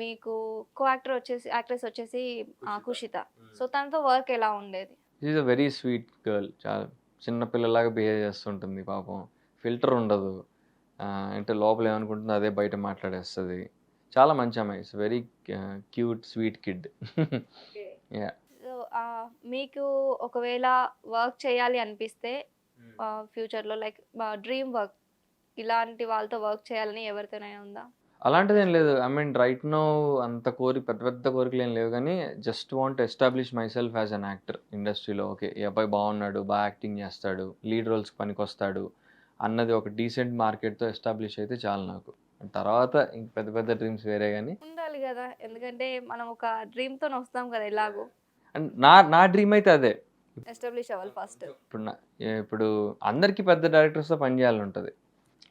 మీకు co actor వచ్చేసి actress వచ్చేసి కుషిత. సో తనతో వర్క్ ఎలా ఉండేది? Is a very sweet girl చాలా చిన్న పిల్లలాగా బిహేవ్ చేస్తుంటుంది పాపం. ఫిల్టర్ ఉండదు. అంటే లోపల ఏమనుకుంటుందో అదే బయట మాట్లాడేస్తుంది. చాలా మంచి అమ్మాయి. It's very cute sweet kid. So మీకు ఒకవేళ వర్క్ చేయాలి అనిపిస్తే ఫ్యూచర్లో లైక్ డ్రీమ్ వర్క్ ఇలాంటి వాళ్ళతో వర్క్ చేయాలని ఎవరితోనైనా ఉందా? అలాంటిది ఏం లేదు. ఐ మీన్ రైట్ నో అంత కోరి పెద్ద పెద్ద కోరికలు ఏం లేవు. కానీ just want establish myself as an actor ఇండస్ట్రీలో ఓకే ఈ అబ్బాయి బాగున్నాడు బాగా యాక్టింగ్ చేస్తాడు లీడ్ రోల్స్కి పనికొస్తాడు అన్నది ఒక డీసెంట్ మార్కెట్తో ఎస్టాబ్లిష్ అయితే చాలు నాకు. తర్వాత ఇంక పెద్ద పెద్ద డ్రీమ్స్ వేరే కానీ ఉండాలి కదా. ఎందుకంటే మనం ఒక డ్రీమ్తో వస్తాం కదా ఎలాగో. అండ్ నా నా డ్రీమ్ అయితే అదే. ఎస్టాబ్లిష్ అవ్వాలి ఫస్ట్ ఇప్పుడు నా ఇప్పుడు అందరికీ పెద్ద డైరెక్టర్స్తో పనిచేయాలని ఉంటుంది.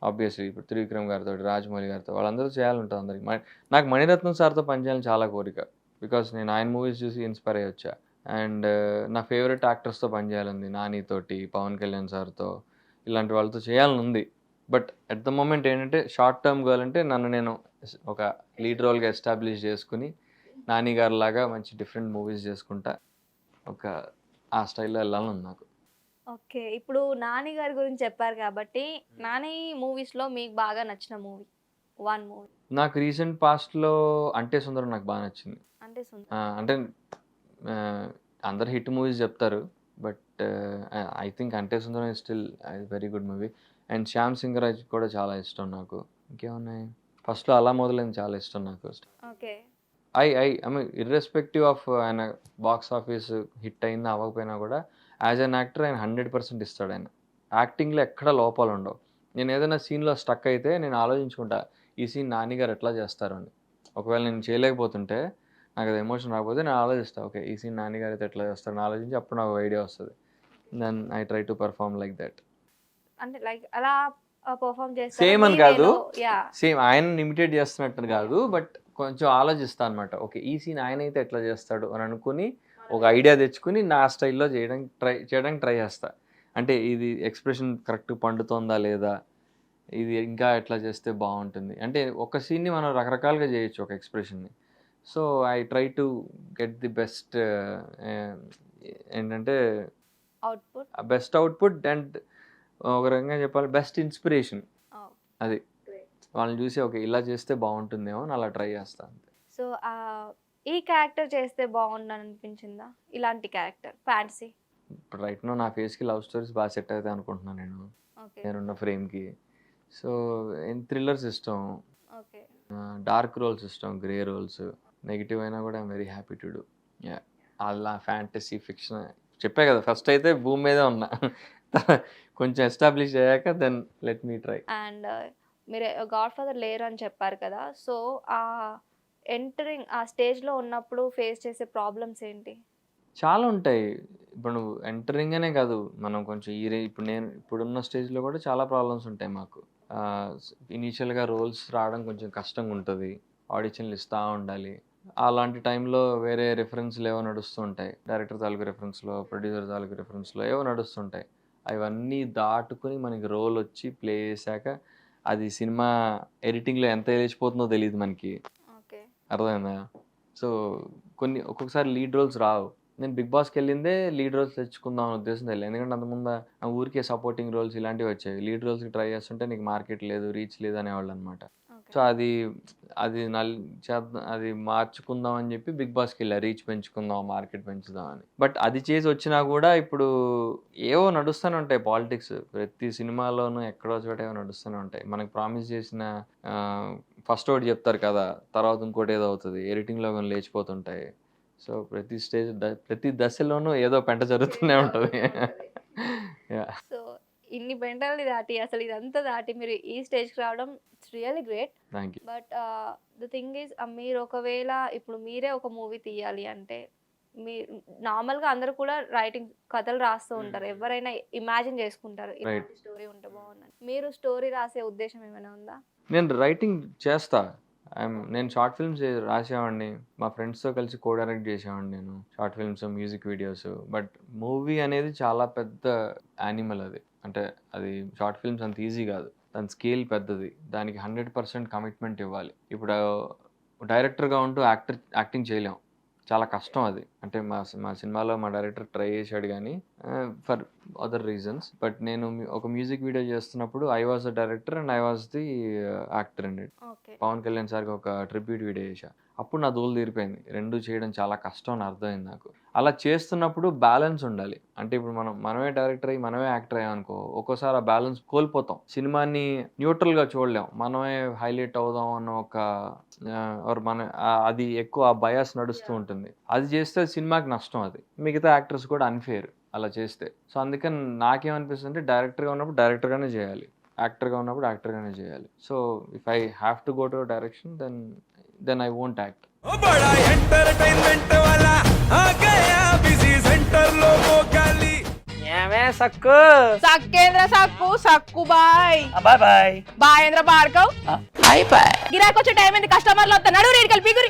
ఆబ్వియస్లీ ఇప్పుడు త్రివిక్రమ్ గారితో రాజమౌళి గారితో వాళ్ళందరూ చేయాలంటుంది అందరికి. నాకు మణిరత్నం సార్తో పనిచేయాలని చాలా కోరిక. బికాస్ నేను ఆయన మూవీస్ చూసి ఇన్స్పైర్ అయ్యి వచ్చా. అండ్ నా ఫేవరెట్ యాక్టర్స్తో పనిచేయాలంది నానితోటి పవన్ కళ్యాణ్ సార్తో ఇలాంటి వాళ్ళతో చేయాలని ఉంది. బట్ అట్ ద మూమెంట్ ఏంటంటే షార్ట్ టర్మ్ గోల్ అంటే నన్ను నేను ఒక లీడ్ రోల్గా ఎస్టాబ్లిష్ చేసుకుని నాని గారి లాగా మంచి డిఫరెంట్ మూవీస్ చేసుకుంటా ఒక ఆ స్టైల్లో వెళ్ళాలని ఉంది నాకు. ఓకే. ఇప్పుడు నాని గారి గురించి చెప్పారు కాబట్టి నాని మూవీస్లో మీకు బాగా నచ్చిన మూవీ వన్ మూవీ? నాకు రీసెంట్ పాస్ట్లో అంటే సుందరం నాకు బాగా నచ్చింది. అంటే సుందర్. ఆ, అంటే ఆ, అందరు హిట్ మూవీస్ చెప్తారు బట్ ఐ థింక్ అంటే Sundaram is still very good movie. And Shyam Singaraj కూడా చాలా ఇష్టం నాకు. ఇంకేమున్నాయి? ఫస్ట్లో అలా మొదలైంది చాలా ఇష్టం నాకు. Okay. I I I mean irrespective of ఆయన బాక్స్ ఆఫీస్ హిట్ అయింది అవ్వకపోయినా కూడా యాజ్ అన్ యాక్టర్ ఆయన హండ్రెడ్ పర్సెంట్ ఇస్తాడు ఆయన. యాక్టింగ్లో ఎక్కడ లోపాలు ఉండవు. నేను ఏదైనా సీన్లో స్టక్ అయితే నేను ఆలోచించుకుంటా ఈ సీన్ నాని గారు ఎట్లా చేస్తారు అని. ఒకవేళ నేను చేయలేకపోతుంటే నాకు అది ఎమోషన్ రాకపోతే నేను ఆలోచిస్తాను ఓకే ఈ సీన్ నాని గారు అయితే ఎట్లా చేస్తారు అని ఆలోచించి అప్పుడు నాకు ఐడియా వస్తుంది. Then I try to perform like that అంటే లైక్ అలా పర్ఫామ్ Same అని కాదు. సేమ్ ఆయన ఇమిటేట్ చేస్తున్నట్టు కాదు బట్ కొంచెం ఆలోచిస్తా అనమాట ఓకే ఈ సీన్ ఆయన అయితే ఎట్లా చేస్తాడు అని అనుకుని ఒక ఐడియా తెచ్చుకుని నా స్టైల్లో చేయడానికి ట్రై చేయడానికి ట్రై చేస్తా. అంటే ఇది ఎక్స్ప్రెషన్ కరెక్ట్ పండుతోందా లేదా? ఇది ఇంకా ఎట్లా చేస్తే బాగుంటుంది? అంటే ఒక సీన్ని మనం రకరకాలుగా చేయొచ్చు ఒక ఎక్స్ప్రెషన్ని. So I try to get the best ఏంటంటే అవుట్పుట్ బెస్ట్ అవుట్పుట్ అండ్ ఒక రకంగా చెప్పాలి బెస్ట్ ఇన్స్పిరేషన్. అది. వాళ్ళని చూసి ఓకే ఇలా చేస్తే బాగుంటుందేమో అని అలా ట్రై చేస్తా అంతే. సో ఈ క్యారెక్టర్ చేస్తే బాగుండని అనిపించిందా ఇలాంటి క్యారెక్టర్ ఫ్యాంటసీ? ఇప్పుడు రైట్ నో నా ఫేస్కి లవ్ స్టోరీస్ బాగా సెట్ అవుతాయి అనుకుంటున్నాను నేను. నేనున్న ఫ్రేమ్కి. సో థ్రిల్లర్స్ ఇష్టం ఓకే. డార్క్ రోల్స్ ఇష్టం గ్రే రోల్స్. నెగిటివ్ అయినా కూడా I'm very happy to do అలా ఫ్యాంటసీ ఫిక్షన్ చెప్పే కదా ఫస్ట్ అయితే భూమి మీదే ఉన్నా. కొంచెం ఎస్టాబ్లిష్ అయ్యాక then let me try and మీరు గాడ్ ఫాదర్ లేరు అని చెప్పారు కదా సో ఆ ఎంటరింగ్ ఆ స్టేజ్లో ఉన్నప్పుడు ఫేస్ చేసే ప్రాబ్లమ్స్ ఏంటి? చాలా ఉంటాయి. ఇప్పుడు నువ్వు ఎంటరింగ్ అనే కాదు మనం కొంచెం ఈ రే- ఇప్పుడు నేను ఇప్పుడున్న స్టేజ్లో కూడా చాలా ప్రాబ్లమ్స్ ఉంటాయి మాకు. ఇనీషియల్గా రోల్స్ రావడం కొంచెం కష్టంగా ఉంటుంది. ఆడిషన్లు ఇస్తూ ఉండాలి. అలాంటి టైంలో వేరే రిఫరెన్స్లు ఏవో నడుస్తూ ఉంటాయి. డైరెక్టర్ తాలూకు రెఫరెన్స్లో ప్రొడ్యూసర్ తాలూకు రెఫరెన్స్లో ఏవో నడుస్తుంటాయి అవన్నీ దాటుకుని మనకి రోల్ వచ్చి ప్లే చేశాక అది సినిమా ఎడిటింగ్లో ఎంత లేచిపోతుందో తెలియదు మనకి. అర్థమైందా? సో కొన్ని ఒక్కొక్కసారి లీడ్ రోల్స్ రావు. నేను బిగ్ బాస్కి వెళ్ళిందే లీడ్ రోల్స్ తెచ్చుకుందాం అనే ఉద్దేశం తెలియదు. ఎందుకంటే అంతకుముందు ఆ ఊరికే సపోర్టింగ్ రోల్స్ ఇలాంటివి వచ్చాయి. లీడ్ రోల్స్కి ట్రై చేస్తుంటే నీకు మార్కెట్ లేదు రీచ్ లేదు అనేవాళ్ళు అనమాట సో అది అది నల్ అది మార్చుకుందాం అని చెప్పి బిగ్ బాస్కి వెళ్ళా రీచ్ పెంచుకుందాం మార్కెట్ పెంచుదాం అని. బట్ అది చేసి వచ్చినా కూడా ఇప్పుడు ఏవో నడుస్తూనే ఉంటాయి పాలిటిక్స్. ప్రతి సినిమాలోనూ ఎక్కడో చోట ఏవో నడుస్తూనే ఉంటాయి. మనకు ప్రామిస్ చేసిన ఫస్ట్ ఒకటి చెప్తారు కదా తర్వాత ఇంకోటి ఏదో అవుతుంది. ఎడిటింగ్లో కొన్ని లేచిపోతుంటాయి. సో ప్రతి స్టేజ్ ప్రతి దశలోనూ ఏదో పెంట జరుగుతూనే ఉంటుంది. సో ఇన్ని పెంటల్ని దాటి అసలు ఇదంతా దాటి మీరు ఈ స్టేజ్కి రావడం it's really great. But the thing is మీరు ఒకవేళ ఇప్పుడు మీరే ఒక మూవీ తీయాలి అంటే మీ నార్మల్గా అందరూ కూడా రైటింగ్ కథలు రాస్తూ ఉంటారు. ఎవరైనా ఇమాజిన్ చేసుకుంటారు. ఇలాంటి స్టోరీ ఉంటే బాగుందని మీరు స్టోరీ రాసే ఉద్దేశం ఏమైనా ఉందా? నేను రైటింగ్ చేస్తా. నేను షార్ట్ ఫిల్మ్స్ రాసేవాడిని. మా ఫ్రెండ్స్తో కలిసి కో డైరెక్ట్ చేసేవాడిని నేను. Short films music videos. But movie అనేది చాలా పెద్ద యానిమల్ అది. అంటే అది షార్ట్ ఫిల్మ్స్ అంత ఈజీ కాదు. దాని స్కేల్ పెద్దది. దానికి హండ్రెడ్ పర్సెంట్ కమిట్మెంట్ ఇవ్వాలి. ఇప్పుడు డైరెక్టర్గా ఉంటూ యాక్టర్ యాక్టింగ్ చేయలేం. చాలా కష్టం అది. అంటే మా మా సినిమాలో మా డైరెక్టర్ ట్రై చేశాడు కానీ ఫర్ అదర్ రీజన్స్. బట్ నేను ఒక మ్యూజిక్ వీడియో చేస్తున్నప్పుడు I was the director and I was the actor అండి. పవన్ కళ్యాణ్ సార్కి ఒక ట్రిబ్యూట్ వీడియో చేశా. అప్పుడు నా దోలు తీరిపోయింది. రెండు చేయడం చాలా కష్టం అని అర్థమైంది నాకు. అలా చేస్తున్నప్పుడు బ్యాలెన్స్ ఉండాలి. అంటే ఇప్పుడు మనం మనమే డైరెక్టర్ అయ్యి మనమే యాక్టర్ అయ్యామనుకో ఒక్కోసారి ఆ బ్యాలెన్స్ కోల్పోతాం. సినిమాని న్యూట్రల్గా చూడలేం. మనమే హైలైట్ అవుదాం అన్న ఒక మన అది ఎక్కువ ఆ బయాస్ నడుస్తూ ఉంటుంది. అది చేస్తే సినిమాకి నష్టం అది. మిగతా యాక్టర్స్ కూడా అన్ఫేర్ అలా చేస్తే. సో అందుకని నాకేమనిపిస్తుంది అంటే డైరెక్టర్గా ఉన్నప్పుడు డైరెక్టర్గానే చేయాలి. యాక్టర్గా ఉన్నప్పుడు యాక్టర్గానే చేయాలి. So if I have to go to direction then then I won't act ఏమే సక్కు? సక్కేంద్ర సక్కు సక్కు బాయ్. బాయ్ బాయ్. బాయేంద్ర బార్కవ్ బాయ్ బాయ్. గిరాకొచ్చే టైం ఏంది? కస్టమర్లు వద్ద నడు రేడికల్ పిగురి